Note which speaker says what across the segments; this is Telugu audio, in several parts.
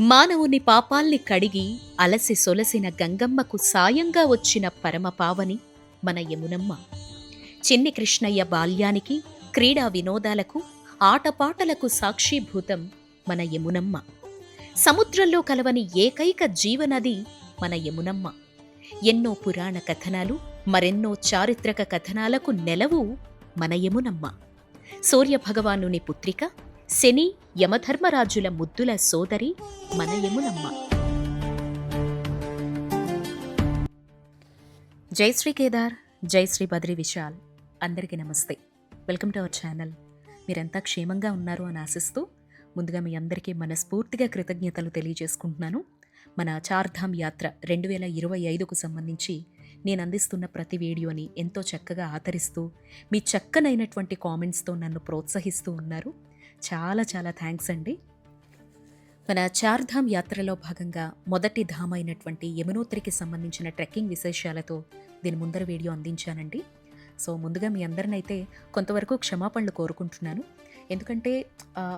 Speaker 1: మానవుని పాపాల్ని కడిగి అలసి సొలసిన గంగమ్మకు సాయంగా వచ్చిన పరమపావని మన యమునమ్మ. చిన్ని కృష్ణయ్య బాల్యానికి క్రీడా వినోదాలకు ఆటపాటలకు సాక్షీభూతం మన యమునమ్మ. సముద్రంలో కలవని ఏకైక జీవనది మన యమునమ్మ. ఎన్నో పురాణ కథనాలు మరెన్నో చారిత్రక కథనాలకు నెలవు మన యమునమ్మ. సూర్యభగవానుని పుత్రిక శని యమధర్మరాజుల ముద్దుల సోదరి మన యమునమ్మ జై శ్రీ కేదార్ జై శ్రీ బద్రి విశాల్. అందరికీ నమస్తే. Welcome to our channel. మీరంతా క్షేమంగా ఉన్నారు అని ఆశిస్తూ ముందుగా మీ అందరికీ మనస్ఫూర్తిగా కృతజ్ఞతలు తెలియజేసుకుంటున్నాను. మన చార్ధామ్ యాత్ర రెండు వేల ఇరవై ఐదుకు సంబంధించి నేను అందిస్తున్న ప్రతి వీడియోని ఎంతో చక్కగా ఆదరిస్తూ మీ చక్కనైనటువంటి కామెంట్స్తో నన్ను ప్రోత్సహిస్తూ ఉన్నారు. చాలా చాలా థ్యాంక్స్ అండి. మన చార్ధామ్ యాత్రలో భాగంగా మొదటి ధామ్ అయినటువంటి యమునోత్రికి సంబంధించిన ట్రెక్కింగ్ విశేషాలతో దీని ముందర వీడియో అందించానండి. సో ముందుగా మీ అందరినైతే కొంతవరకు క్షమాపణలు కోరుకుంటున్నాను. ఎందుకంటే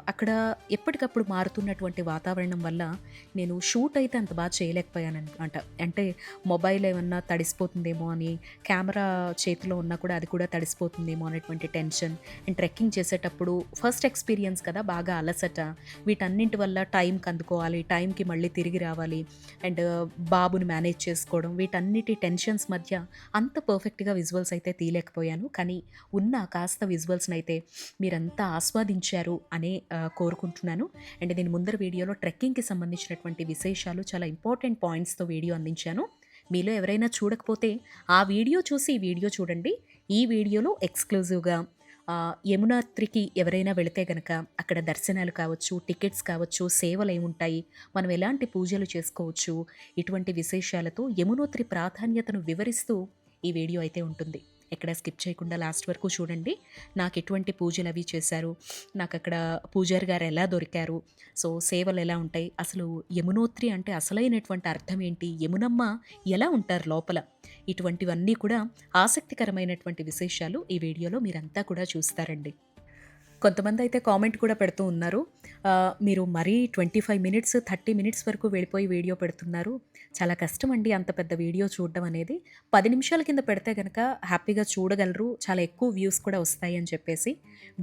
Speaker 1: అక్కడ ఎప్పటికప్పుడు మారుతున్నటువంటి వాతావరణం వల్ల నేను షూట్ అయితే అంత బాగా చేయలేకపోయాను అనమాట అంటే మొబైల్ ఏమన్నా తడిసిపోతుందేమో అని కెమెరా చేతిలో ఉన్నా కూడా అది కూడా తడిసిపోతుందేమో అనేటువంటి టెన్షన్ అండ్ ట్రెక్కింగ్ చేసేటప్పుడు ఫస్ట్ ఎక్స్పీరియన్స్ కదా బాగా అలసట. వీటన్నింటి వల్ల టైంకి అందుకోవాలి టైంకి మళ్ళీ తిరిగి రావాలి అండ్ బాబుని మేనేజ్ చేసుకోవడం వీటన్నిటి టెన్షన్స్ మధ్య అంత పర్ఫెక్ట్గా విజువల్స్ అయితే తీయలేకపోయాను. కానీ ఉన్న కాస్త విజువల్స్ని అయితే మీరంతా ఆస్వాదించారు అనే కోరుకుంటున్నాను. అండ్ నేను ముందర వీడియోలో ట్రెక్కింగ్కి సంబంధించినటువంటి విశేషాలు చాలా ఇంపార్టెంట్ పాయింట్స్తో వీడియో అందించాను. మీలో ఎవరైనా చూడకపోతే ఆ వీడియో చూసి ఈ వీడియో చూడండి. ఈ వీడియోలో ఎక్స్క్లూజివ్గా యమునాత్రికి ఎవరైనా వెళితే గనక అక్కడ దర్శనాలు కావచ్చు టికెట్స్ కావచ్చు సేవలు ఏముంటాయి మనం ఎలాంటి పూజలు చేసుకోవచ్చు ఇటువంటి విశేషాలతో యమునోత్రి ప్రాధాన్యతను వివరిస్తూ ఈ వీడియో అయితే ఉంటుంది. ఎక్కడ స్కిప్ చేయకుండా లాస్ట్ వరకు చూడండి. నాకు ఎటువంటి పూజలు అవి చేశారు. నాకు అక్కడ పూజారి గారు ఎలా దొరికారు. సో సేవలు ఎలా ఉంటాయి. అసలు యమునోత్రి అంటే అసలైనటువంటి అర్థం ఏంటి? యమునమ్మ ఎలా ఉంటారు లోపల? ఇటువంటివన్నీ కూడా ఆసక్తికరమైనటువంటి విశేషాలు ఈ వీడియోలో మీరంతా కూడా చూస్తారండి. కొంతమంది అయితే కామెంట్ కూడా పెడుతూ ఉన్నారు. మీరు మరీ twenty five minutes thirty minutes వరకు వెళ్ళిపోయి వీడియో పెడుతున్నారు. చాలా కష్టం అండి అంత పెద్ద వీడియో చూడడం అనేది. పది నిమిషాల కింద పెడితే కనుక హ్యాపీగా చూడగలరు. చాలా ఎక్కువ వ్యూస్ కూడా వస్తాయి అని చెప్పేసి.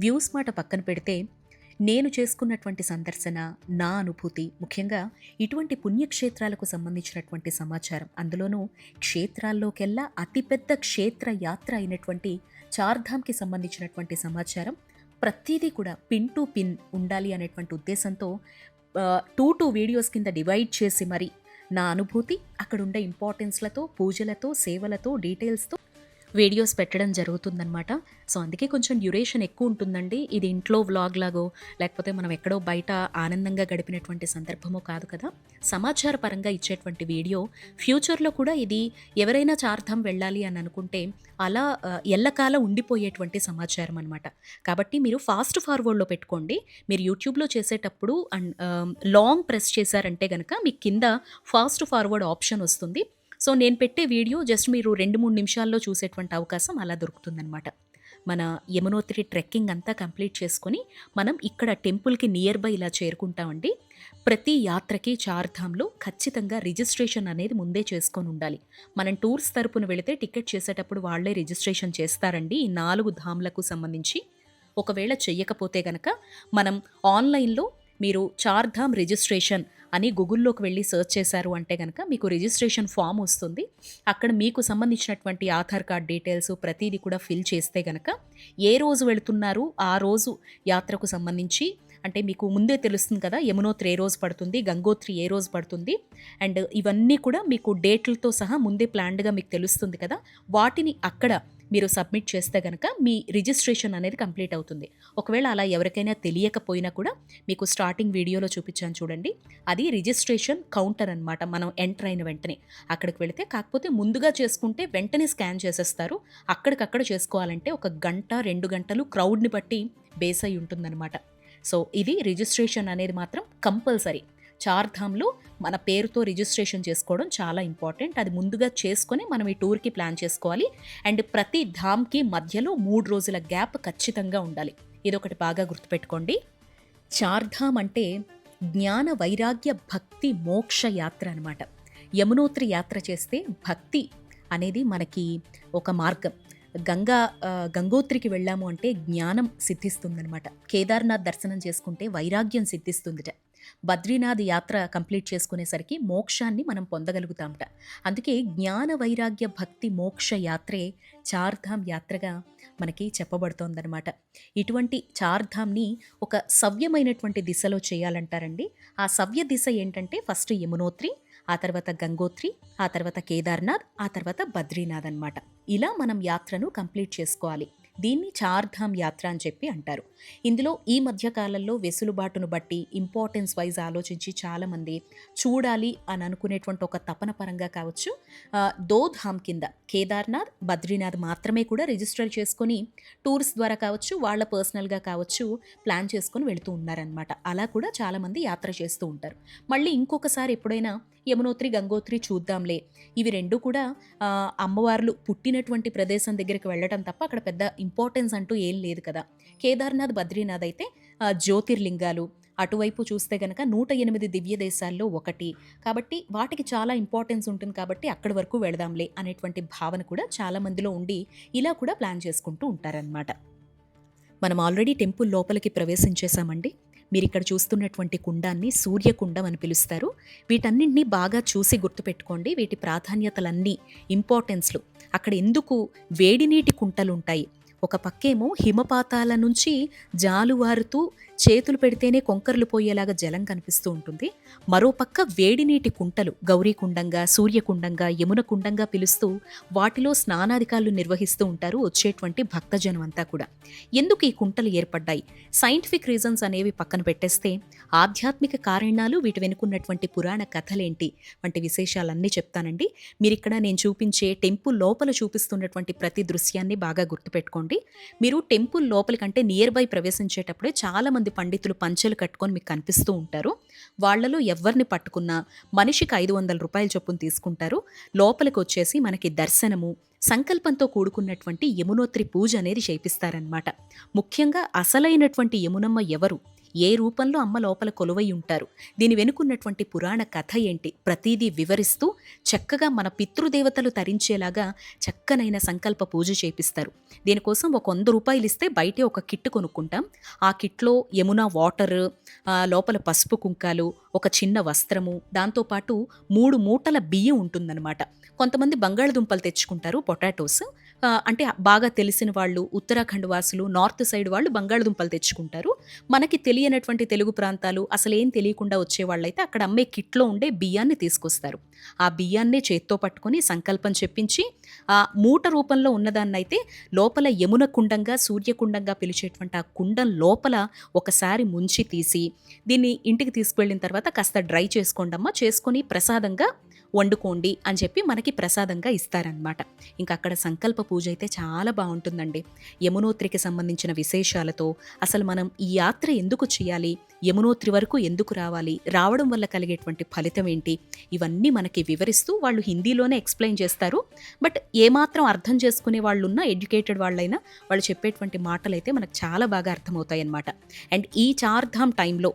Speaker 1: వ్యూస్ మాట పక్కన పెడితే నేను చేసుకున్నటువంటి సందర్శన నా అనుభూతి ముఖ్యంగా ఇటువంటి పుణ్యక్షేత్రాలకు సంబంధించినటువంటి సమాచారం. అందులోనూ క్షేత్రాల్లోకెల్లా అతిపెద్ద క్షేత్ర యాత్ర అయినటువంటి చార్ధామ్కి సంబంధించినటువంటి సమాచారం. ప్రతిదీ కూడా పిన్ టు పిన్ ఉండాలి అనేటువంటి ఉద్దేశంతో టూ టూ వీడియోస్ కింద డివైడ్ చేసి మరి నా అనుభూతి అక్కడ ఉండే ఇంపార్టెన్స్లతో పూజలతో సేవలతో డీటెయిల్స్తో వీడియోస్ పెట్టడం జరుగుతుందన్నమాట. సో అందుకే కొంచెం డ్యూరేషన్ ఎక్కువ ఉంటుందండి. ఇది ఇంట్లో వ్లాగ్ లాగో లేకపోతే మనం ఎక్కడో బయట ఆనందంగా గడిపినటువంటి సందర్భమో కాదు కదా. సమాచార పరంగా ఇచ్చేటువంటి వీడియో ఫ్యూచర్లో కూడా ఇది ఎవరైనా చార్థం వెళ్ళాలి అని అనుకుంటే అలా ఎల్లకాల ఉండిపోయేటువంటి సమాచారం అనమాట కాబట్టి మీరు ఫాస్ట్ ఫార్వర్డ్లో పెట్టుకోండి. మీరు యూట్యూబ్లో చేసేటప్పుడు అండ్ లాంగ్ ప్రెస్ చేశారంటే కనుక మీకు కింద ఫాస్ట్ ఫార్వర్డ్ ఆప్షన్ వస్తుంది. సో నేను పెట్టే వీడియో జస్ట్ మీరు రెండు మూడు నిమిషాల్లో చూసేటువంటి అవకాశం అలా దొరుకుతుందనమాట మన యమునోత్రి ట్రెక్కింగ్ అంతా కంప్లీట్ చేసుకొని మనం ఇక్కడ టెంపుల్కి నియర్ బై ఇలా చేరుకుంటామండి. ప్రతి యాత్రకి చార్ధామ్లో ఖచ్చితంగా రిజిస్ట్రేషన్ అనేది ముందే చేసుకొని ఉండాలి. మనం టూర్స్ తరపున వెళితే టికెట్ చేసేటప్పుడు వాళ్ళే రిజిస్ట్రేషన్ చేస్తారండి ఈ నాలుగు ధామ్లకు సంబంధించి. ఒకవేళ చెయ్యకపోతే గనక మనం ఆన్లైన్లో మీరు చార్ధామ్ రిజిస్ట్రేషన్ అని గూగుల్లోకి వెళ్ళి సెర్చ్ చేశారు అంటే కనుక మీకు రిజిస్ట్రేషన్ ఫామ్ వస్తుంది. అక్కడ మీకు సంబంధించినటువంటి ఆధార్ కార్డ్ డీటెయిల్స్ ప్రతిదీ కూడా ఫిల్ చేస్తే కనుక ఏ రోజు వెళుతున్నారు ఆ రోజు యాత్రకు సంబంధించి అంటే మీకు ముందే తెలుస్తుంది కదా యమునోత్రి ఏ రోజు పడుతుంది గంగోత్రి ఏ రోజు పడుతుంది అండ్ ఇవన్నీ కూడా మీకు డేట్లతో సహా ముందే ప్లాన్డ్గా మీకు తెలుస్తుంది కదా వాటిని అక్కడ మీరు సబ్మిట్ చేస్తే కనుక మీ రిజిస్ట్రేషన్ అనేది కంప్లీట్ అవుతుంది. ఒకవేళ అలా ఎవరికైనా తెలియకపోయినా కూడా మీకు స్టార్టింగ్ వీడియోలో చూపించాను చూడండి. అది రిజిస్ట్రేషన్ కౌంటర్ అనమాట మనం ఎంటర్ అయిన వెంటనే అక్కడికి వెళితే కాకపోతే ముందుగా చేసుకుంటే వెంటనే స్కాన్ చేసేస్తారు. అక్కడికక్కడ చేసుకోవాలంటే ఒక గంట రెండు గంటలు క్రౌడ్ని బట్టి బేస్ అయి ఉంటుందన్నమాట. సో ఇది రిజిస్ట్రేషన్ అనేది మాత్రం కంపల్సరీ. చార్ధామ్లో మన పేరుతో రిజిస్ట్రేషన్ చేసుకోవడం చాలా ఇంపార్టెంట్. అది ముందుగా చేసుకొని మనం ఈ టూర్కి ప్లాన్ చేసుకోవాలి. అండ్ ప్రతి ధామ్కి మధ్యలో మూడు రోజుల గ్యాప్ ఖచ్చితంగా ఉండాలి. ఇదొకటి బాగా గుర్తుపెట్టుకోండి. చార్ధామ్ అంటే జ్ఞాన వైరాగ్య భక్తి మోక్ష యాత్ర అనమాట యమునోత్రి యాత్ర చేస్తే భక్తి అనేది మనకి ఒక మార్గం. గంగా గంగోత్రికి వెళ్ళాము అంటే జ్ఞానం సిద్ధిస్తుందనమాట కేదార్నాథ్ దర్శనం చేసుకుంటే వైరాగ్యం సిద్ధిస్తుందిట. బద్రీనాథ్ యాత్ర కంప్లీట్ చేసుకునేసరికి మోక్షాన్ని మనం పొందగలుగుతామట. అందుకే జ్ఞాన వైరాగ్య భక్తి మోక్ష యాత్రే చార్ధామ్ యాత్రగా మనకి చెప్పబడుతోందనమాట ఇటువంటి చార్ధామ్ని ఒక సవ్యమైనటువంటి దిశలో చేయాలంటారండి. ఆ సవ్య దిశ ఏంటంటే ఫస్ట్ యమునోత్రి ఆ తర్వాత గంగోత్రి ఆ తర్వాత కేదార్నాథ్ ఆ తర్వాత బద్రీనాథ్ అనమాట ఇలా మనం యాత్రను కంప్లీట్ చేసుకోవాలి. దీన్ని చార్ధామ్ యాత్ర అని చెప్పి అంటారు. ఇందులో ఈ మధ్య కాలంలో వెసులుబాటును బట్టి ఇంపార్టెన్స్ వైజ్ ఆలోచించి చాలామంది చూడాలి అని అనుకునేటువంటి ఒక తపన పరంగా కావచ్చు. దోధామ్ కింద కేదార్నాథ్ బద్రీనాథ్ మాత్రమే కూడా రిజిస్టర్ చేసుకొని టూర్స్ ద్వారా కావచ్చు వాళ్ళ పర్సనల్గా కావచ్చు ప్లాన్ చేసుకొని వెళుతూ ఉన్నారనమాట అలా కూడా చాలామంది యాత్ర చేస్తూ ఉంటారు. మళ్ళీ ఇంకొకసారి ఎప్పుడైనా యమునోత్రి గంగోత్రి చూద్దాంలే. ఇవి రెండు కూడా అమ్మవార్లు పుట్టినటువంటి ప్రదేశం దగ్గరికి వెళ్ళటం తప్ప అక్కడ పెద్ద ఇంపార్టెన్స్ అంటూ ఏం లేదు కదా. కేదార్నాథ్ బద్రీనాథ్ అయితే జ్యోతిర్లింగాలు. అటువైపు చూస్తే గనక నూట ఎనిమిది దివ్య దేశాల్లో ఒకటి. కాబట్టి వాటికి చాలా ఇంపార్టెన్స్ ఉంటుంది కాబట్టి అక్కడి వరకు వెళదాంలే అనేటువంటి భావన కూడా చాలా మందిలో ఉండి ఇలా కూడా ప్లాన్ చేసుకుంటూ ఉంటారనమాట మనం ఆల్రెడీ టెంపుల్ లోపలికి ప్రవేశించేశామండి. మీరు ఇక్కడ చూస్తున్నటువంటి కుండాన్ని సూర్యకుండం అని పిలుస్తారు. వీటన్నింటినీ బాగా చూసి గుర్తుపెట్టుకోండి. వీటి ప్రాధాన్యతలన్నీ ఇంపార్టెన్స్లు. అక్కడ ఎందుకు వేడి నీటి కుంటలు ఉంటాయి ఒక పక్కేమో హిమపాతాల నుంచి జాలువారుతూ చేతులు పెడితేనే కొంకర్లు పోయేలాగా జలం కనిపిస్తూ ఉంటుంది. మరో పక్క వేడి నీటి కుంటలు గౌరీకుండంగా సూర్యకుండంగా యమున కుండంగా పిలుస్తూ వాటిలో స్నానాధికారులు నిర్వహిస్తూ ఉంటారు వచ్చేటువంటి భక్తజనం అంతా కూడా. ఎందుకు ఈ కుంటలు ఏర్పడ్డాయి? సైంటిఫిక్ రీజన్స్ అనేవి పక్కన పెట్టేస్తే ఆధ్యాత్మిక కారణాలు వీటి వెనుకున్నటువంటి పురాణ కథలేంటి? వంటి విశేషాలన్నీ చెప్తానండి. మీరు ఇక్కడ నేను చూపించే టెంపుల్ లోపల చూపిస్తున్నటువంటి ప్రతి దృశ్యాన్ని బాగా గుర్తుపెట్టుకోండి. మీరు టెంపుల్ లోపలికంటే నియర్ బై ప్రవేశించేటప్పుడే చాలా మంది పండితులు పంచెలు కట్టుకొని మీకు కనిపిస్తూ ఉంటారు. వాళ్ళలో ఎవరిని పట్టుకున్నా మనిషికి ఐదు వందల రూపాయల చొప్పున తీసుకుంటారు. లోపలికి వచ్చేసి మనకి దర్శనము సంకల్పంతో కూడుకున్నటువంటి యమునోత్రి పూజ అనేది చేపిస్తారనమాట ముఖ్యంగా అసలైనటువంటి యమునమ్మ ఎవరు? ఏ రూపంలో అమ్మ లోపల కొలువై ఉంటారు? దీని వెనుకున్నటువంటి పురాణ కథ ఏంటి? ప్రతిదీ వివరిస్తూ చక్కగా మన పితృదేవతలు తరించేలాగా చక్కనైన సంకల్ప పూజ చేపిస్తారు. దీనికోసం ఒక వంద రూపాయలు ఇస్తే బయటే ఒక కిట్ కొనుక్కుంటాం. ఆ కిట్లో యమునా వాటర్ లోపల పసుపు కుంకాలు ఒక చిన్న వస్త్రము దాంతోపాటు మూడు మూటల బియ్యం ఉంటుందన్నమాట. కొంతమంది బంగాళదుంపలు తెచ్చుకుంటారు పొటాటోస్. అంటే బాగా తెలిసిన వాళ్ళు ఉత్తరాఖండ్ వాసులు నార్త్ సైడ్ వాళ్ళు బంగాళదుంపలు తెచ్చుకుంటారు. మనకి తెలియనటువంటి తెలుగు ప్రాంతాలు అసలు ఏం తెలియకుండా వచ్చేవాళ్ళైతే అక్కడ అమ్మే కిట్లో ఉండే బియ్యాన్ని తీసుకొస్తారు. ఆ బియ్యాన్నే చేత్తో పట్టుకొని సంకల్పం చెప్పించి ఆ మూట రూపంలో ఉన్నదాన్నైతే లోపల యమున కుండంగా సూర్యకుండంగా పిలిచేటువంటి ఆ కుండం లోపల ఒకసారి ముంచి తీసి దీన్ని ఇంటికి తీసుకువెళ్ళిన తర్వాత కాస్త డ్రై చేసుకోండమ్మా చేసుకొని ప్రసాదంగా వండుకోండి అని చెప్పి మనకి ప్రసాదంగా ఇస్తారనమాట ఇంకా అక్కడ సంకల్ప పూజ అయితే చాలా బాగుంటుందండి. యమునోత్రికి సంబంధించిన విశేషాలతో అసలు మనం ఈ యాత్ర ఎందుకు చేయాలి? యమునోత్రి వరకు ఎందుకు రావాలి? రావడం వల్ల కలిగేటువంటి ఫలితం ఏంటి? ఇవన్నీ మనకి వివరిస్తూ వాళ్ళు హిందీలోనే ఎక్స్ప్లెయిన్ చేస్తారు. బట్ ఏమాత్రం అర్థం చేసుకునే వాళ్ళు ఉన్నా ఎడ్యుకేటెడ్ వాళ్ళైనా వాళ్ళు చెప్పేటువంటి మాటలు అయితే మనకు చాలా బాగా అర్థమవుతాయి అన్నమాట అండ్ ఈ చార్ధామ్ టైంలో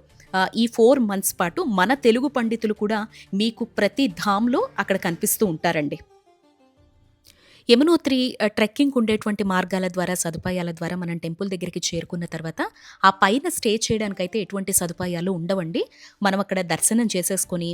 Speaker 1: ఈ ఫోర్ మంత్స్ పాటు మన తెలుగు పండితులు కూడా మీకు ప్రతి ధామ్లో అక్కడ కనిపిస్తూ ఉంటారండి. యమునోత్రి ట్రెక్కింగ్ ఉండేటువంటి మార్గాల ద్వారా సదుపాయాల ద్వారా మనం టెంపుల్ దగ్గరికి చేరుకున్న తర్వాత ఆ పైన స్టే చేయడానికైతే ఎటువంటి సదుపాయాలు ఉండవండి. మనం అక్కడ దర్శనం చేసేసుకొని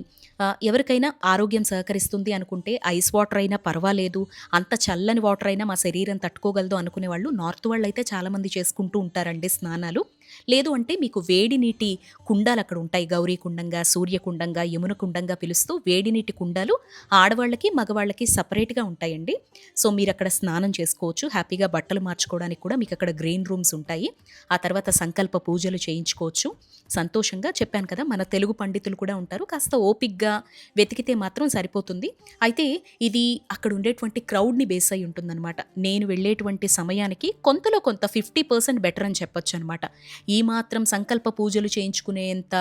Speaker 1: ఎవరికైనా ఆరోగ్యం సహకరిస్తుంది అనుకుంటే ఐస్ వాటర్ అయినా పర్వాలేదు అంత చల్లని వాటర్ అయినా మా శరీరం తట్టుకోగలదు అనుకునే వాళ్ళు నార్త్ వాళ్ళు అయితే చాలామంది చేసుకుంటూ ఉంటారండి స్నానాలు. లేదు అంటే మీకు వేడి నీటి కుండాలు అక్కడ ఉంటాయి. గౌరీ కుండంగా సూర్యకుండంగా యమున కుండంగా పిలుస్తూ వేడి నీటి కుండాలు ఆడవాళ్ళకి మగవాళ్ళకి సపరేట్గా ఉంటాయండి. సో మీరు అక్కడ స్నానం చేసుకోవచ్చు. హ్యాపీగా బట్టలు మార్చుకోవడానికి కూడా మీకు అక్కడ గ్రీన్ రూమ్స్ ఉంటాయి. ఆ తర్వాత సంకల్ప పూజలు చేయించుకోవచ్చు. సంతోషంగా చెప్పాను కదా మన తెలుగు పండితులు కూడా ఉంటారు. కాస్త ఓపిక్గా వెతికితే మాత్రం సరిపోతుంది. అయితే ఇది అక్కడ ఉండేటువంటి క్రౌడ్ని బేస్ అయి ఉంటుందన్నమాట. నేను వెళ్ళేటువంటి సమయానికి కొంతలో కొంత ఫిఫ్టీ పర్సెంట్ బెటర్ అని చెప్పొచ్చు అనమాట ఈ మాత్రం సంకల్ప పూజలు చేయించుకునేంత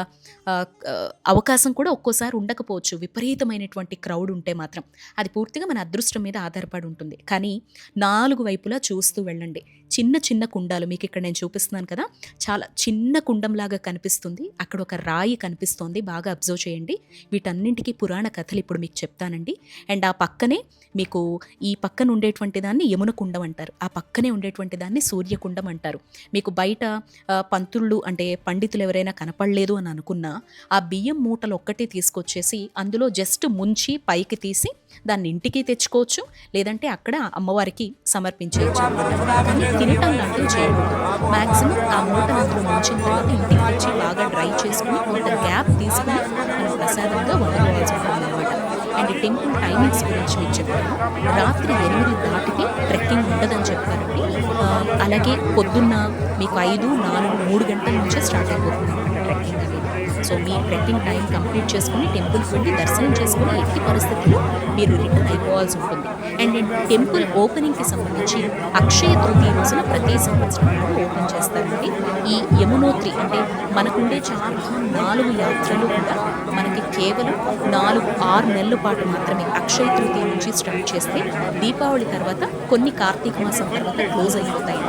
Speaker 1: అవకాశం కూడా ఒక్కోసారి ఉండకపోవచ్చు. విపరీతమైనటువంటి క్రౌడ్ ఉంటే మాత్రం. అది పూర్తిగా మన అదృష్టం మీద ఆధారపడి ఉంటుంది. కానీ నాలుగు వైపులా చూస్తూ వెళ్ళండి. చిన్న చిన్న కుండాలు మీకు ఇక్కడ నేను చూపిస్తున్నాను కదా. చాలా చిన్న కుండంలాగా కనిపిస్తుంది. అక్కడ ఒక రాయి కనిపిస్తోంది. బాగా అబ్జర్వ్ చేయండి. వీటన్నింటికీ పురాణ కథలు ఇప్పుడు మీకు చెప్తానండి. అండ్ ఆ పక్కనే మీకు ఈ పక్కన ఉండేటువంటి దాన్ని యమున కుండం అంటారు. ఆ పక్కనే ఉండేటువంటి దాన్ని సూర్యకుండం అంటారు. మీకు బయట పంతుళ్ళు అంటే పండితులు ఎవరైనా కనపడలేదు అని అనుకున్నా ఆ బియ్యం మూటలు ఒక్కటి తీసుకొచ్చేసి అందులో జస్ట్ ముంచి పైకి తీసి దాన్ని ఇంటికి తెచ్చుకోవచ్చు లేదంటే అక్కడ అమ్మవారికి సమర్పించేయచ్చు. కానీ తినటం లాంటివి చేయకూడదు. మాక్సిమం ఆ మూటను అందులో ముంచిన తర్వాత ఇంటికి తెచ్చి బాగా డ్రై చేసుకుని కొంత గ్యాప్ తీసుకుని మనం ప్రసాదంగా వండుకోవాల్సి అండ్ టెంపుల్ టైమింగ్స్ గురించి మీకు చెప్పాను రాత్రి ఎనిమిది దాటితే ట్రెక్కింగ్ ఉండదని చెప్పారండి. అలాగే పొద్దున్న మీకు ఐదు నాలుగు మూడు గంటల నుంచే స్టార్ట్ అయిపోతుంది ట్రెక్కింగ్ అనేది. సో మీ ట్రెక్కింగ్ టైం కంప్లీట్ చేసుకుని టెంపుల్కి వెళ్ళి దర్శనం చేసుకుని ఎట్టి పరిస్థితుల్లో మీరు రిటర్న్ అయిపోవాల్సి ఉంటుంది. అండ్ టెంపుల్ ఓపెనింగ్కి సంబంధించి అక్షయ తృతీయ రోజున ప్రతి సంవత్సరం ఓపెన్ చేస్తారండి ఈ యమునోత్రి అంటే మనకుండే చాలా నాలుగు యాత్రలు కూడా మనకి కేవలం నాలుగు ఆరు నెలల పాటు మాత్రమే అక్షయ తృతీయ నుంచి స్టార్ట్ చేస్తే దీపావళి తర్వాత కొన్ని కార్తీక మాసం తర్వాత క్లోజ్ అయిపోతాయి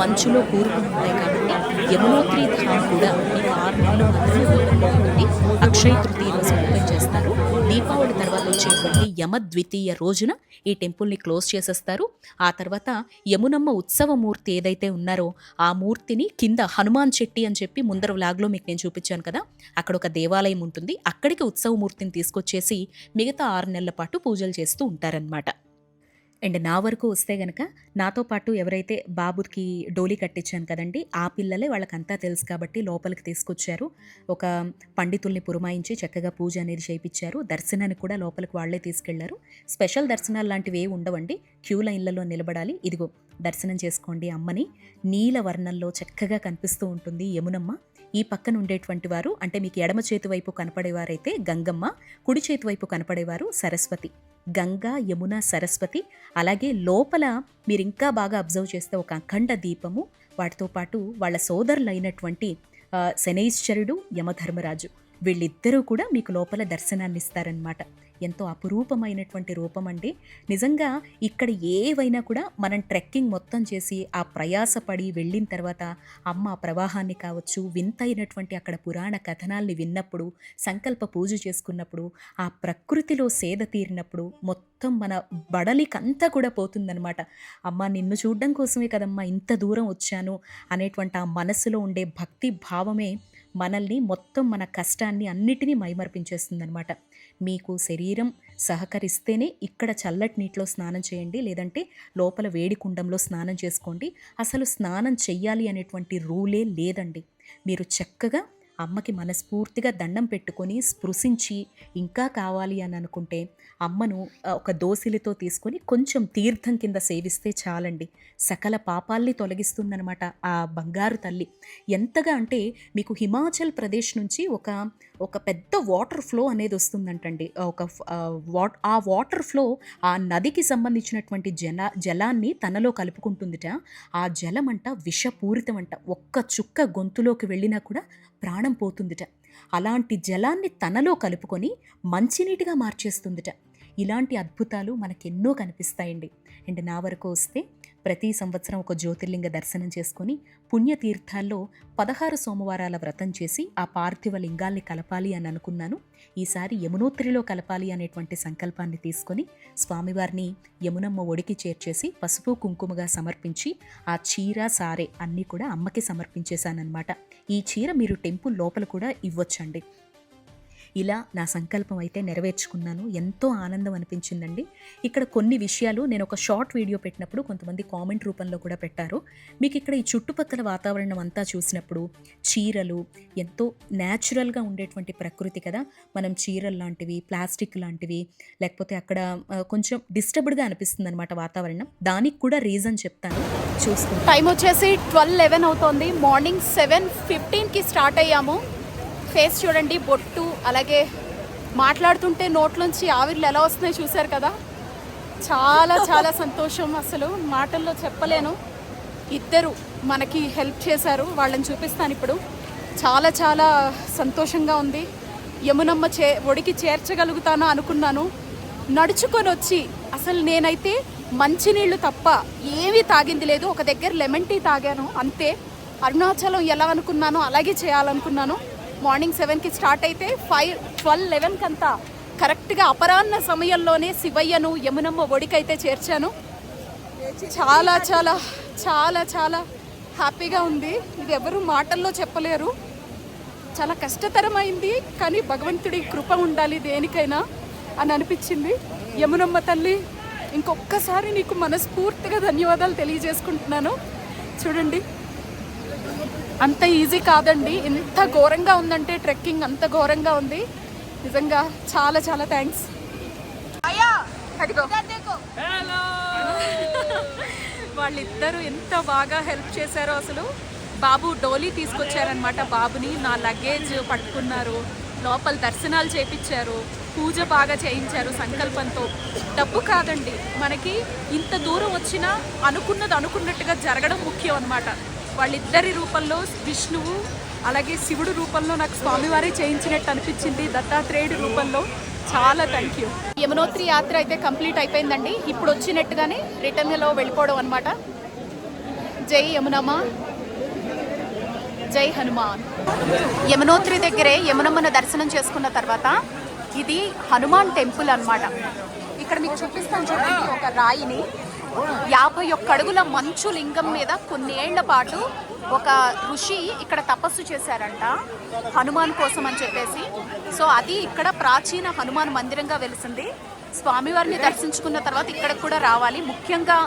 Speaker 1: మంచులో కూరుకుని ఉంటాయి కాబట్టి యమునోత్రి ధామ్ కూడా మీకు ఆరు నెలలు మాత్రమే ఉంటుంది. అక్షయ తృతీయ రోజు ఓపెన్ చేస్తారు. దీపావళి తర్వాత వచ్చేటువంటి యమ ద్వితీయ రోజున ఈ టెంపుల్ని క్లోజ్ చేసేస్తారు. ఆ తర్వాత యమునమ్మ ఉత్సవ మూర్తి ఏదైతే ఉన్నారో ఆ మూర్తిని కింద హనుమాన్ చెట్టి అని చెప్పి ముందర వ్లాగ్లో మీకు నేను చూపించాను కదా అక్కడ ఒక దేవాలయం ఉంటుంది. అక్కడికి ఉత్సవ మూర్తిని తీసుకొచ్చేసి మిగతా ఆరు నెలల పాటు పూజలు చేస్తూ ఉంటారనమాట అండ్ నా వరకు వస్తే గనక నాతో పాటు ఎవరైతే బాబుకి డోలీ కట్టించాను కదండి ఆ పిల్లలే వాళ్ళకంతా తెలుసు కాబట్టి లోపలికి తీసుకొచ్చారు. ఒక పండితుల్ని పురమాయించి చక్కగా పూజ అనేది చేయించారు దర్శనాన్ని కూడా లోపలికి వాళ్ళే తీసుకెళ్ళారు. స్పెషల్ దర్శనాలు లాంటివి ఏ ఉండవండి. క్యూ లైన్లలో నిలబడాలి. ఇదిగో దర్శనం చేసుకోండి అమ్మని. నీల వర్ణంలో చక్కగా కనిపిస్తూ ఉంటుంది యమునమ్మ. ఈ పక్కన ఉండేటువంటి వారు అంటే మీకు ఎడమ చేతి వైపు కనపడేవారైతే గంగమ్మ కుడి చేతి వైపు కనపడేవారు సరస్వతి. గంగా యమున సరస్వతి అలాగే లోపల మీరు ఇంకా బాగా అబ్జర్వ్ చేస్తే ఒక అఖండ దీపము వాటితో పాటు వాళ్ళ సోదరులైనటువంటి ఆ, యమధర్మరాజు వీళ్ళిద్దరూ కూడా మీకు లోపల దర్శనాన్ని ఇస్తారనమాట ఎంతో అపురూపమైనటువంటి రూపం అండి నిజంగా ఇక్కడ ఏవైనా కూడా మనం ట్రెక్కింగ్ మొత్తం చేసి ఆ ప్రయాసపడి వెళ్ళిన తర్వాత అమ్మ ఆ ప్రవాహాన్ని కావచ్చు వింతైనటువంటి అక్కడ పురాణ కథనాల్ని విన్నప్పుడు సంకల్ప పూజ చేసుకున్నప్పుడు ఆ ప్రకృతిలో సేద తీరినప్పుడు మొత్తం మన బడలికంతా కూడా పోతుందనమాట అమ్మ నిన్ను చూడడం కోసమే కదమ్మా ఇంత దూరం వచ్చాను అనేటువంటి ఆ మనసులో ఉండే భక్తి భావమే మనల్ని మొత్తం మన కష్టాన్ని అన్నిటినీ మైమర్పించేస్తుందనమాట మీకు శరీరం సహకరిస్తేనే ఇక్కడ చల్లటి నీటిలో స్నానం చేయండి లేదంటే లోపల వేడి కుండంలో స్నానం చేసుకోండి. అసలు స్నానం చెయ్యాలి అనేటువంటి రూలే లేదండి. మీరు చక్కగా అమ్మకి మనస్ఫూర్తిగా దండం పెట్టుకొని స్పృశించి ఇంకా కావాలి అని అనుకుంటే అమ్మను ఒక దోసిలితో తీసుకొని కొంచెం తీర్థం కింద సేవిస్తే చాలండి. సకల పాపాల్ని తొలగిస్తుందనమాట ఆ బంగారు తల్లి. ఎంతగా అంటే మీకు హిమాచల్ ప్రదేశ్ నుంచి ఒక ఒక పెద్ద వాటర్ ఫ్లో అనేది వస్తుందంటండి. ఒక ఆ, వాట్ ఆ వాటర్ ఫ్లో ఆ నదికి సంబంధించినటువంటి జల జలాన్ని తనలో కలుపుకుంటుందిట. ఆ జలం అంట విషపూరితం అంట ఒక్క చుక్క గొంతులోకి వెళ్ళినా కూడా ప్రాణం పోతుందిట. అలాంటి జలాన్ని తనలో కలుపుకొని మంచినీటిగా మార్చేస్తుందిట. ఇలాంటి అద్భుతాలు మనకెన్నో కనిపిస్తాయండి. అండ్ నా వరకు వస్తే ప్రతి సంవత్సరం ఒక జ్యోతిర్లింగ దర్శనం చేసుకొని పుణ్యతీర్థాల్లో పదహారు సోమవారాల వ్రతం చేసి ఆ పార్థివ లింగాల్ని కలపాలి అని అనుకున్నాను. ఈసారి యమునోత్రిలో కలపాలి అనేటువంటి సంకల్పాన్ని తీసుకొని స్వామివారిని యమునమ్మ ఒడికి చేర్చేసి పసుపు కుంకుమగా సమర్పించి ఆ చీర సారే అన్నీ కూడా అమ్మకి సమర్పించేశానన్నమాట. ఈ చీర మీరు టెంపుల్ లోపల కూడా ఇవ్వచ్చండి. ఇలా నా సంకల్పం అయితే నెరవేర్చుకున్నాను. ఎంతో ఆనందం అనిపించిందండి. ఇక్కడ కొన్ని విషయాలు నేను ఒక షార్ట్ వీడియో పెట్టినప్పుడు కొంతమంది కామెంట్ రూపంలో కూడా పెట్టారు. మీకు ఇక్కడ ఈ చుట్టుపక్కల వాతావరణం అంతా చూసినప్పుడు చీరలు ఎంతో న్యాచురల్గా ఉండేటువంటి ప్రకృతి కదా. మనం చీరలు లాంటివి ప్లాస్టిక్ లాంటివి లేకపోతే అక్కడ కొంచెం డిస్టర్బ్డ్గా అనిపిస్తుంది అనమాట వాతావరణం. దానికి కూడా రీజన్ చెప్తాను. చూసుకుంటాను
Speaker 2: టైం వచ్చేసి ట్వెల్వ్ లెవెన్ అవుతోంది. మార్నింగ్ సెవెన్ ఫిఫ్టీన్కి స్టార్ట్ అయ్యాము. ఫేస్ చూడండి బొట్టు అలాగే మాట్లాడుతుంటే నోట్లోంచి ఆవిర్లు ఎలా వస్తున్నాయి చూశారు కదా. చాలా చాలా సంతోషం అసలు. మాటల్లో చెప్పలేను. ఇద్దరు మనకి హెల్ప్ చేశారు. వాళ్ళని చూపిస్తాను ఇప్పుడు. చాలా చాలా సంతోషంగా ఉంది. యమునమ్మ చే ఒడికి చేర్చగలుగుతాను అనుకున్నాను. నడుచుకొని వచ్చి అసలు నేనైతే మంచినీళ్ళు తప్ప ఏమీ తాగింది లేదు. ఒక దగ్గర లెమన్ టీ తాగాను అంతే. అరుణాచలం ఎలా అనుకున్నానో అలాగే చేయాలనుకున్నాను. మార్నింగ్ సెవెన్కి స్టార్ట్ అయితే ఫైవ్ ట్వెల్వ్ లెవెన్కి అంతా కరెక్ట్గా అపరాహ్న సమయంలోనే శివయ్యను యమునమ్మ ఒడికైతే చేర్చాను. చాలా చాలా చాలా చాలా హ్యాపీగా ఉంది. ఇది ఎవరు మాటల్లో చెప్పలేరు. చాలా కష్టతరమైంది కానీ భగవంతుడి కృప ఉండాలి దేనికైనా అని అనిపించింది. యమునమ్మ తల్లి ఇంకొక్కసారి నీకు మనస్ఫూర్తిగా ధన్యవాదాలు తెలియజేసుకుంటున్నాను. చూడండి. అంత ఈజీ కాదండి. ఎంత ఘోరంగా ఉందంటే ట్రెక్కింగ్ అంత ఘోరంగా ఉంది. నిజంగా చాలా చాలా థ్యాంక్స్. వాళ్ళిద్దరూ ఎంత బాగా హెల్ప్ చేశారో అసలు. బాబు డోలీ తీసుకొచ్చారనమాట బాబుని. నా లగేజ్ పట్టుకున్నారు. లోపల దర్శనాలు చేపించారు పూజ బాగా చేయించారు సంకల్పంతో. డబ్బు కాదండి. మనకి ఇంత దూరం వచ్చినా అనుకున్నది అనుకున్నట్టుగా జరగడం ముఖ్యం అనమాట వాళ్ళిద్దరి రూపంలో విష్ణువు అలాగే శివుడు రూపంలో నాకు స్వామివారే చేయించినట్టు అనిపించింది. దత్తాత్రేయుడి రూపంలో చాలా థ్యాంక్ యూ యమునోత్రి యాత్ర అయితే కంప్లీట్ అయిపోయిందండి. ఇప్పుడు వచ్చినట్టుగానే రిటర్న్లో వెళ్ళిపోవడం అనమాట జై యమునమ్మ. జై హనుమాన్. యమునోత్రి దగ్గరే యమునమ్మను దర్శనం చేసుకున్న తర్వాత ఇది హనుమాన్ టెంపుల్ అన్నమాట. ఇక్కడ మీకు చూపిస్తాను చూడండి ఒక రాయిని. యాభై ఒక్క అడుగుల మంచు లింగం మీద కొన్నేళ్ళ పాటు ఒక ఋషి ఇక్కడ తపస్సు చేశారంట హనుమాన్ కోసం అని చెప్పేసి. సో అది ఇక్కడ ప్రాచీన హనుమాన్ మందిరంగా వెలిసింది. స్వామివారిని దర్శించుకున్న తర్వాత ఇక్కడికి కూడా రావాలి. ముఖ్యంగా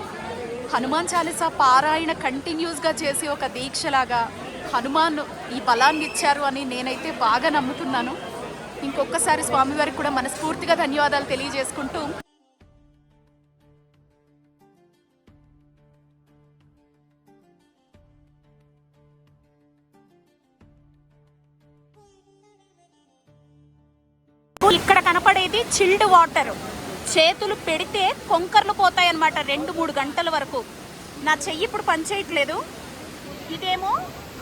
Speaker 2: హనుమాన్ చాలీసా పారాయణ కంటిన్యూస్గా చేసి ఒక దీక్షలాగా హనుమాన్ ఈ బలాన్ని ఇచ్చారు అని నేనైతే బాగా నమ్ముతున్నాను. ఇంకొకసారి స్వామివారికి కూడా మనస్ఫూర్తిగా ధన్యవాదాలు తెలియజేసుకుంటూ ఇక్కడ కనపడేది చిల్డ్ వాటర్ చేతులు పెడితే కొంకర్లు పోతాయన్నమాట రెండు మూడు గంటల వరకు. నా చెయ్యి ఇప్పుడు పనిచేయట్లేదు. ఇదేమో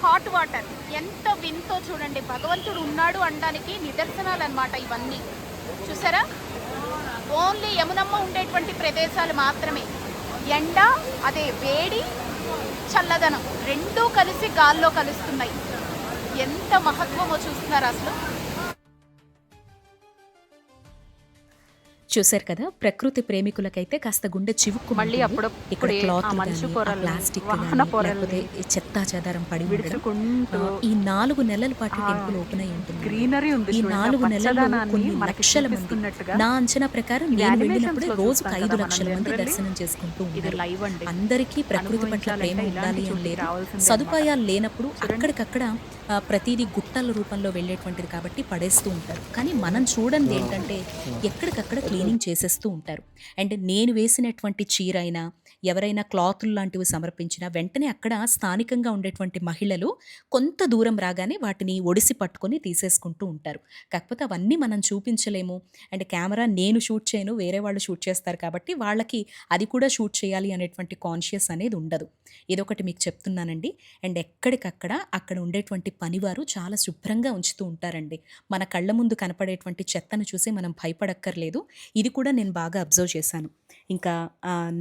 Speaker 2: హాట్ వాటర్ ఎంత వింతో చూడండి. భగవంతుడు ఉన్నాడు అనడానికి నిదర్శనాలు అనమాట ఇవన్నీ. చూసారా? ఓన్లీ యమునమ్మ ఉండేటువంటి ప్రదేశాలు మాత్రమే. ఎండ అదే వేడి చల్లదనం. రెండూ కలిసి గాల్లో కలుస్తున్నాయి. ఎంత మహత్వమో చూస్తున్నారు అసలు.
Speaker 1: చూశారు కదా ప్రకృతి ప్రేమికులకైతే కాస్త గుండె చివుక్కు
Speaker 2: మళ్ళీ. అప్పుడప్పుడే
Speaker 1: ఇక్కడ క్లాత్ ప్లాస్టిక్ లేకపోతే ఈ చెత్తా చెదారం పడి ఈ నాలుగు నెలల పాటు టెంపుల్ ఓపెన్ అయి ఉంటుంది.
Speaker 2: గ్రీనరీ ఉంది
Speaker 1: ఈ నాలుగు కొన్ని
Speaker 2: మనకి
Speaker 1: లక్షల మంది నా అంచనా ప్రకారం నేను వెళ్ళినప్పుడే రోజుకు ఐదు లక్షల మంది. దర్శనం చేసుకుంటూ
Speaker 2: ఇది
Speaker 1: ఉన్నారు
Speaker 2: లైవ్ అండి
Speaker 1: అందరికీ ప్రకృతి పట్ల ప్రేమ ఉండాలి అని లేదు. సదుపాయాలు లేనప్పుడు. అక్కడికక్కడ ప్రతిదీ గుట్టల రూపంలో వెళ్ళేటువంటిది కాబట్టి పడేస్తూ ఉంటారు. కానీ మనం చూడండి ఏంటంటే ఎక్కడికక్కడ క్లీనింగ్ చేసేస్తూ ఉంటారు. అండ్ నేను వేసినటువంటి చీర అయినా ఎవరైనా క్లాతులు లాంటివి సమర్పించినా వెంటనే అక్కడ స్థానికంగా ఉండేటువంటి మహిళలు కొంత దూరం రాగానే వాటిని ఒడిసి పట్టుకొని తీసేసుకుంటూ ఉంటారు. కాకపోతే అవన్నీ మనం చూపించలేము. అండ్ కెమెరా నేను షూట్ చేయను వేరే వాళ్ళు షూట్ చేస్తారు కాబట్టి వాళ్ళకి అది కూడా షూట్ చేయాలి అనేటువంటి కాన్షియస్ అనేది ఉండదు. ఇదొకటి మీకు చెప్తున్నానండి. అండ్ ఎక్కడికక్కడ అక్కడ ఉండేటువంటి పనివారు చాలా శుభ్రంగా ఉంచుతూ ఉంటారండి. మన కళ్ళ ముందు కనపడేటువంటి చెత్తను చూసి మనం భయపడక్కర్లేదు. ఇది కూడా నేను బాగా అబ్జర్వ్ చేశాను. ఇంకా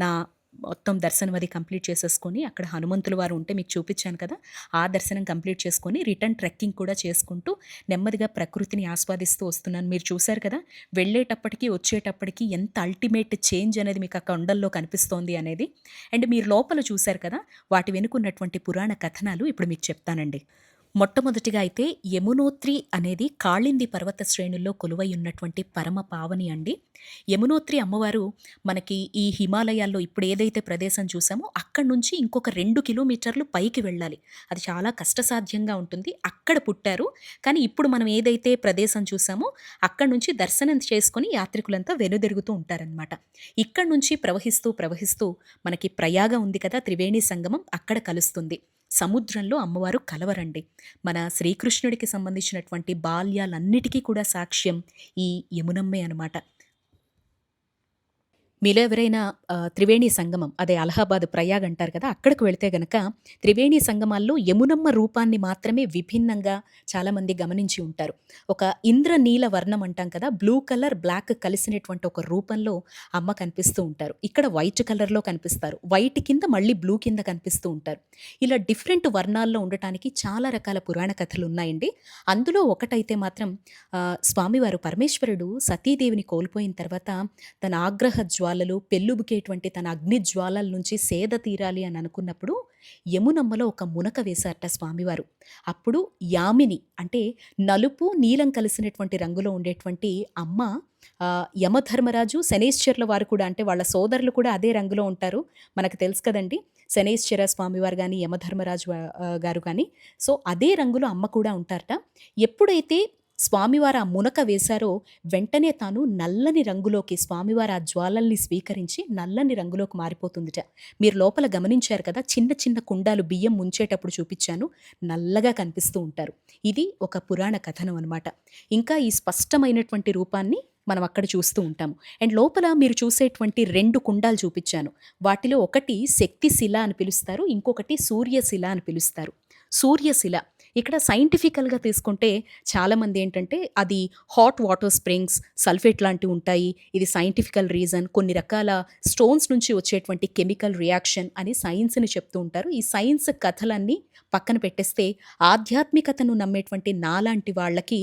Speaker 1: నా మొత్తం దర్శనం అది కంప్లీట్ చేసేసుకొని అక్కడ హనుమంతుల వారు ఉంటే మీకు చూపించాను కదా ఆ దర్శనం కంప్లీట్ చేసుకొని రిటర్న్ ట్రెక్కింగ్ కూడా చేసుకుంటూ నెమ్మదిగా ప్రకృతిని ఆస్వాదిస్తూ వస్తున్నాను. మీరు చూశారు కదా వెళ్ళేటప్పటికి వచ్చేటప్పటికి ఎంత అల్టిమేట్ చేంజ్ అనేది మీకు ఆ కొండల్లో కనిపిస్తోంది అనేది. అండ్ మీరు లోపల చూశారు కదా వాటి వెనుకున్నటువంటి పురాణ కథనాలు ఇప్పుడు మీకు చెప్తానండి. మొట్టమొదటిగా అయితే యమునోత్రి అనేది కాళింది పర్వత శ్రేణుల్లో కొలువై ఉన్నటువంటి పరమ పావని అండి. యమునోత్రి అమ్మవారు మనకి ఈ హిమాలయాల్లో ఇప్పుడు ఏదైతే ప్రదేశం చూసామో అక్కడి నుంచి ఇంకొక రెండు కిలోమీటర్లు పైకి వెళ్ళాలి. అది చాలా కష్టసాధ్యంగా ఉంటుంది. అక్కడ పుట్టారు. కానీ ఇప్పుడు మనం ఏదైతే ప్రదేశం చూసామో అక్కడి నుంచి దర్శనం చేసుకుని యాత్రికులంతా వెనుదిరుగుతూ ఉంటారనమాట ఇక్కడి నుంచి ప్రవహిస్తూ ప్రవహిస్తూ మనకి ప్రయాగ ఉంది కదా త్రివేణి సంగమం అక్కడ కలుస్తుంది. సముద్రంలో అమ్మవారు కలవరండి. మన శ్రీకృష్ణుడికి సంబంధించినటువంటి బాల్యాలన్నిటికీ కూడా సాక్ష్యం ఈ యమునమ్మే అనమాట మీలో ఎవరైనా త్రివేణి సంగమం అదే అలహాబాద్ ప్రయాగ్ అంటారు కదా అక్కడికి వెళితే గనక త్రివేణి సంగమాల్లో యమునమ్మ రూపాన్ని మాత్రమే విభిన్నంగా చాలామంది గమనించి ఉంటారు. ఒక ఇంద్రనీల వర్ణం అంటాం కదా బ్లూ కలర్ బ్లాక్ కలిసినటువంటి ఒక రూపంలో అమ్మ కనిపిస్తూ ఉంటారు. ఇక్కడ వైట్ కలర్లో కనిపిస్తారు. వైట్ కింద మళ్ళీ బ్లూ కింద కనిపిస్తూ ఉంటారు. ఇలా డిఫరెంట్ వర్ణాల్లో ఉండటానికి చాలా రకాల పురాణ కథలు ఉన్నాయండి. అందులో ఒకటైతే మాత్రం స్వామివారు పరమేశ్వరుడు సతీదేవిని కోల్పోయిన తర్వాత తన ఆగ్రహ జ్వాలలు పెళ్ళుబుకేటువంటి తన అగ్ని జ్వాలల నుంచి సేద తీరాలి అని అనుకున్నప్పుడు యమునమ్మలో ఒక మునక వేశారట స్వామివారు. అప్పుడు యామిని అంటే నలుపు నీలం కలిసినటువంటి రంగులో ఉండేటువంటి అమ్మ యమధర్మరాజు శనేశ్వర్ల వారు కూడా అంటే వాళ్ళ సోదరులు కూడా అదే రంగులో ఉంటారు. మనకు తెలుసు కదండి శనేశ్వర స్వామివారు కానీ యమధర్మరాజు గారు కానీ సో అదే రంగులో అమ్మ కూడా ఉంటారట. ఎప్పుడైతే స్వామివారు ఆ మునక వేశారో వెంటనే తాను నల్లని రంగులోకి స్వామివారు ఆ జ్వాలల్ని స్వీకరించి నల్లని రంగులోకి మారిపోతుందిట. మీరు లోపల గమనించారు కదా చిన్న చిన్న కుండాలు బియ్యం ముంచేటప్పుడు చూపించాను నల్లగా కనిపిస్తూ ఉంటారు. ఇది ఒక పురాణ కథనం అనమాట ఇంకా ఈ స్పష్టమైనటువంటి రూపాన్ని మనం అక్కడ చూస్తూ ఉంటాము. అండ్ లోపల మీరు చూసేటువంటి రెండు కుండాలు చూపించాను. వాటిలో ఒకటి శక్తి శిల అని పిలుస్తారు ఇంకొకటి సూర్యశిల అని పిలుస్తారు. సూర్యశిల ఇక్కడ సైంటిఫికల్గా తీసుకుంటే చాలామంది ఏంటంటే అది హాట్ వాటర్ స్ప్రింగ్స్ సల్ఫేట్ లాంటివి ఉంటాయి. ఇది సైంటిఫికల్ రీజన్. కొన్ని రకాల స్టోన్స్ నుంచి వచ్చేటువంటి కెమికల్ రియాక్షన్ అని సైన్స్ని చెప్తూ ఉంటారు. ఈ సైన్స్ కథలన్నీ పక్కన పెట్టేస్తే ఆధ్యాత్మికతను నమ్మేటువంటి నాలాంటి వాళ్ళకి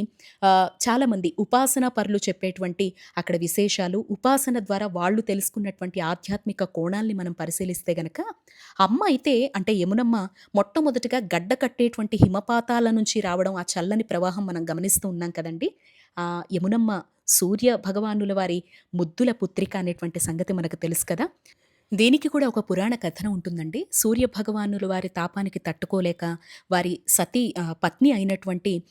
Speaker 1: చాలామంది ఉపాసన పరులు చెప్పేటువంటి అక్కడ విశేషాలు ఉపాసన ద్వారా వాళ్ళు తెలుసుకున్నటువంటి ఆధ్యాత్మిక కోణాల్ని మనం పరిశీలిస్తే గనక అమ్మ అయితే అంటే యమునమ్మ మొట్టమొదటిగా గడ్డ కట్టేటువంటి జలపాతాల నుంచి రావడం ఆ చల్లని ప్రవాహం మనం గమనిస్తూ ఉన్నాం కదండి. ఆ యమునమ్మ సూర్య భగవానుల వారి ముద్దుల పుత్రిక అనేటువంటి సంగతి మనకు తెలుసు కదా. దీనికి కూడా ఒక పురాణ కథనం ఉంటుందండి. సూర్యభగవానుల వారి తాపానికి తట్టుకోలేక వారి సతీ పత్ని అయినటువంటి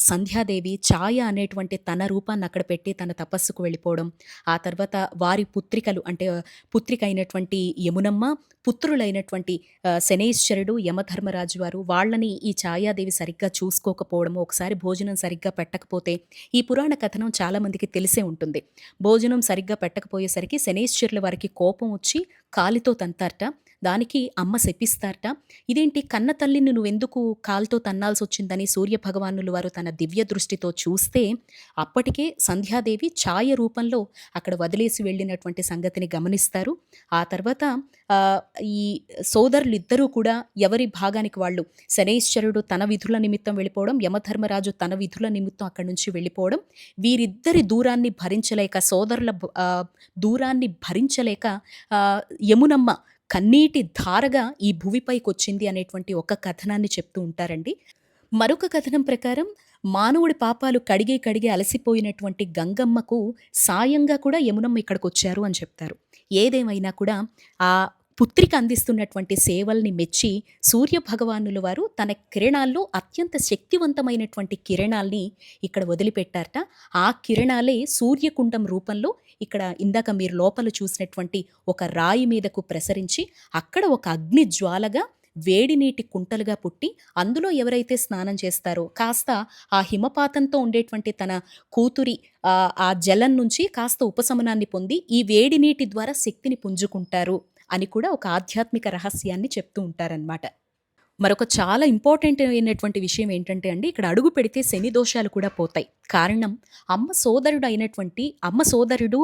Speaker 1: సంధ్యాదేవి ఛాయ అనేటువంటి తన రూపాన్ని అక్కడ పెట్టి తన తపస్సుకు వెళ్ళిపోవడం ఆ తర్వాత వారి పుత్రికలు అంటే పుత్రిక అయినటువంటి యమునమ్మ పుత్రులైనటువంటి శనేశ్వరుడు యమధర్మరాజు వారు వాళ్ళని ఈ ఛాయాదేవి సరిగ్గా చూసుకోకపోవడము ఒకసారి భోజనం సరిగ్గా పెట్టకపోతే ఈ పురాణ కథనం చాలామందికి తెలిసే ఉంటుంది. భోజనం సరిగ్గా పెట్టకపోయేసరికి శనేశ్వరుల వారికి కోపం వచ్చి కాలితో తంతారట. దానికి అమ్మ శపిస్తారట. ఇదేంటి కన్న తల్లిని నువ్వెందుకు కాల్తో తన్నాల్సి వచ్చిందని సూర్య భగవానులు వారు తన దివ్య దృష్టితో చూస్తే అప్పటికే సంధ్యాదేవి ఛాయ రూపంలో అక్కడ వదిలేసి వెళ్ళినటువంటి సంగతిని గమనిస్తారు. ఆ తర్వాత ఈ సోదరులు ఇద్దరూ కూడా ఎవరి భాగానికి వాళ్ళు శనేశ్వరుడు తన విధుల నిమిత్తం వెళ్ళిపోవడం యమధర్మరాజు తన విధుల నిమిత్తం అక్కడి నుంచి వెళ్ళిపోవడం వీరిద్దరి దూరాన్ని భరించలేక సోదరుల దూరాన్ని భరించలేక యమునమ్మ కన్నీటి ధారగా ఈ భూమిపైకొచ్చింది అనేటువంటి ఒక కథనాన్ని చెప్తూ ఉంటారండి. మరొక కథనం ప్రకారం మానవుడి పాపాలు కడిగి కడిగి అలసిపోయినటువంటి గంగమ్మకు సాయంగా కూడా యమునమ్మ ఇక్కడికి వచ్చారు అని చెప్తారు. ఏదేమైనా కూడా ఆ పుత్రిక అందిస్తున్నటువంటి సేవల్ని మెచ్చి సూర్య భగవానుల వారు తన కిరణాల్లో అత్యంత శక్తివంతమైనటువంటి కిరణాల్ని ఇక్కడ వదిలిపెట్టారట. ఆ కిరణాలే సూర్యకుండం రూపంలో ఇక్కడ ఇందాక మీరు లోపల చూసినటువంటి ఒక రాయి మీదకు ప్రసరించి అక్కడ ఒక అగ్ని జ్వాలగా వేడి నీటి కుంటలుగా పుట్టి అందులో ఎవరైతే స్నానం చేస్తారో కాస్త ఆ హిమపాతంతో ఉండేటువంటి తన కూతురి ఆ, జలం నుంచి కాస్త ఉపశమనాన్ని పొంది ఈ వేడి నీటి ద్వారా శక్తిని పుంజుకుంటారు అని కూడా ఒక ఆధ్యాత్మిక రహస్యాన్ని చెప్తూ ఉంటారనమాట మరొక చాలా ఇంపార్టెంట్ అయినటువంటి విషయం ఏంటంటే అండి ఇక్కడ అడుగు పెడితే శని దోషాలు కూడా పోతాయి. కారణం అమ్మ సోదరుడు అయినటువంటి అమ్మ సోదరుడు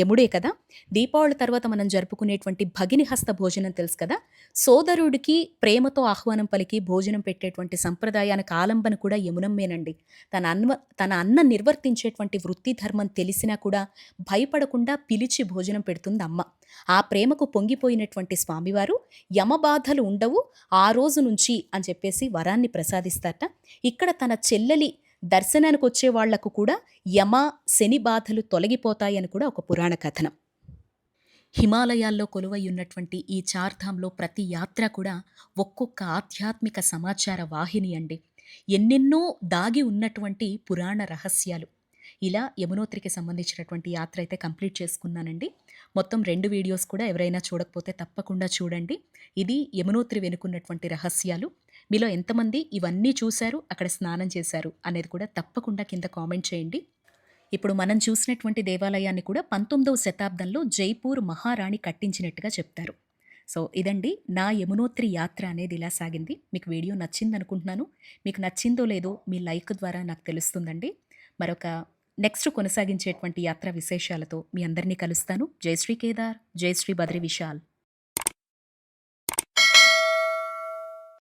Speaker 1: యముడే కదా. దీపావళి తర్వాత మనం జరుపుకునేటువంటి భగిని హస్త భోజనం తెలుసు కదా. సోదరుడికి ప్రేమతో ఆహ్వానం పలికి భోజనం పెట్టేటువంటి సంప్రదాయానికి ఆలంబన కూడా యమునమ్మేనండి. తన అన్వ తన అన్న నిర్వర్తించేటువంటి వృత్తి ధర్మం తెలిసినా కూడా భయపడకుండా పిలిచి భోజనం పెడుతుంది అమ్మ. ఆ ప్రేమకు పొంగిపోయినటువంటి స్వామివారు యమబాధలు ఉండవు ఆ రోజు నుంచి అని చెప్పేసి వరాన్ని ప్రసాదిస్తారట. ఇక్కడ తన చెల్లెలి దర్శనానికి వచ్చే వాళ్ళకు కూడా యమ శని బాధలు తొలగిపోతాయని కూడా ఒక పురాణ కథనం. హిమాలయాల్లో కొలువై ఉన్నటువంటి ఈ చార్ధాంలో ప్రతి యాత్ర కూడా ఒక్కొక్క ఆధ్యాత్మిక సమాచార వాహిని అండి. ఎన్నెన్నో దాగి ఉన్నటువంటి పురాణ రహస్యాలు. ఇలా యమునోత్రికి సంబంధించినటువంటి యాత్ర అయితే కంప్లీట్ చేసుకున్నానండి. మొత్తం రెండు వీడియోస్ కూడా ఎవరైనా చూడకపోతే తప్పకుండా చూడండి. ఇది యమునోత్రి వెనుకున్నటువంటి రహస్యాలు. మీలో ఎంతమంది ఇవన్నీ చూశారు అక్కడ స్నానం చేశారు అనేది కూడా తప్పకుండా కింద కామెంట్ చేయండి. ఇప్పుడు మనం చూసినటువంటి దేవాలయాన్ని కూడా పంతొమ్మిదవ శతాబ్దంలో జైపూర్ మహారాణి కట్టించినట్టుగా చెప్తారు. సో ఇదండి నా యమునోత్రి యాత్ర అనేది ఇలా సాగింది. మీకు వీడియో నచ్చింది అనుకుంటున్నాను మీకు నచ్చిందో లేదో మీ లైక్ ద్వారా నాకు తెలుస్తుందండి. మరొక నెక్స్ట్ కొనసాగించేటువంటి యాత్ర విశేషాలతో మీ అందరినీ కలుస్తాను. జయశ్రీ కేదార్ జై శ్రీ బద్రి విశాల్.